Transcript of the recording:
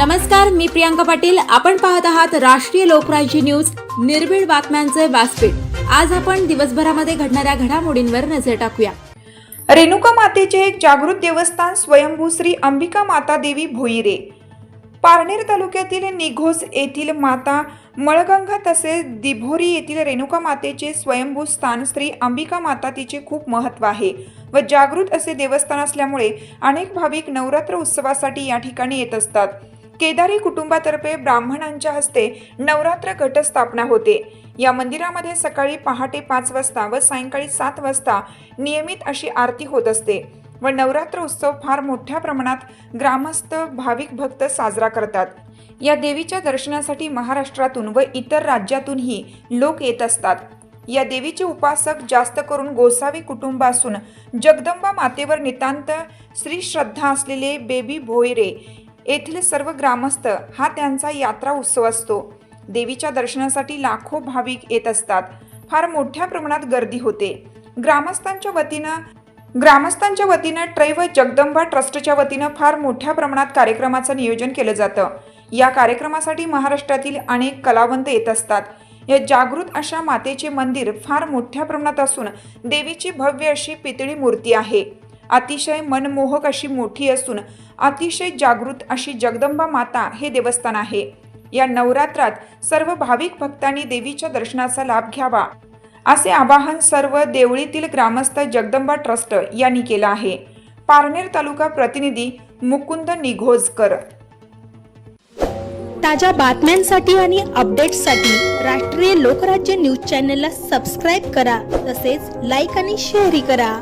नमस्कार मी प्रियांका पाटील. आपण पाहत आहात राष्ट्रीय लोकराज्य न्यूज. निर्भीड बातम्यांचे व्यासपीठ. आज आपण दिवसभरामध्ये घडणाऱ्या घडामोडींवर नजर टाकूया. रेणुका मातेचे एक जागृत देवस्थान स्वयंभू श्री अंबिका माता देवी भोईरे. पारनेर तालुक्यातील निघोस येथील माता मळगंगा तसेच दिभोरी येथील रेणुका मातेचे स्वयंभू स्थान श्री अंबिका माता तिचे खूप महत्त्व आहे व जागृत असे देवस्थान असल्यामुळे अनेक भाविक नवरात्र उत्सवासाठी या ठिकाणी येत असतात. केदारी कुटुंबातर्फे ब्राह्मणांच्या हस्ते नवरात्र घटस्थापना होते. या मंदिरामध्ये सकाळी पहाटे पाच वाजता व सायंकाळी सात वाजता नियमित अशी आरती होत असते व नवरात्र उत्सव फार मोठ्या प्रमाणात ग्रामस्थ भाविक भक्त साजरा करतात. या देवीच्या दर्शनासाठी महाराष्ट्रातून व इतर राज्यातूनही लोक येत असतात. या देवीचे उपासक जास्त करून गोसावी कुटुंब असून जगदंबा मातेवर नितांत श्री श्रद्धा असलेले बेबी भोयरे येथील सर्व ग्रामस्थ हा त्यांचा यात्रा उत्सव असतो. देवीच्या दर्शनासाठी लाखो भाविक येत असतात. फार मोठ्या प्रमाणात गर्दी होते. ग्रामस्थांच्या वतीनं ग्रामस्थांच्या वतीनं ट्रै व जगदंबा ट्रस्टच्या वतीनं फार मोठ्या प्रमाणात कार्यक्रमाचं नियोजन केलं जातं. या कार्यक्रमासाठी महाराष्ट्रातील अनेक कलावंत येत असतात. या जागृत अशा मातेचे मंदिर फार मोठ्या प्रमाणात असून देवीची भव्य अशी पितळी मूर्ती आहे. अतिशय मनमोहक अशी मोठी असून अतिशय जागृत अशी जगदंबा माता हे देवस्थान आहे. या नवरात्रात सर्व भाविक भक्तांनी देवीच्या दर्शनाचा लाभ घ्यावा असे आवाहन सर्व देवळीतील ग्रामस्थ जगदंबा ट्रस्ट यांनी केलं आहे. पारनेर तालुका प्रतिनिधी मुकुंद निघोजकर. ताज्या बातम्यांसाठी आणि अपडेट्ससाठी राष्ट्रीय लोकराज्य न्यूज चॅनलला सबस्क्राईब करा तसेच लाईक आणि शेअरही करा.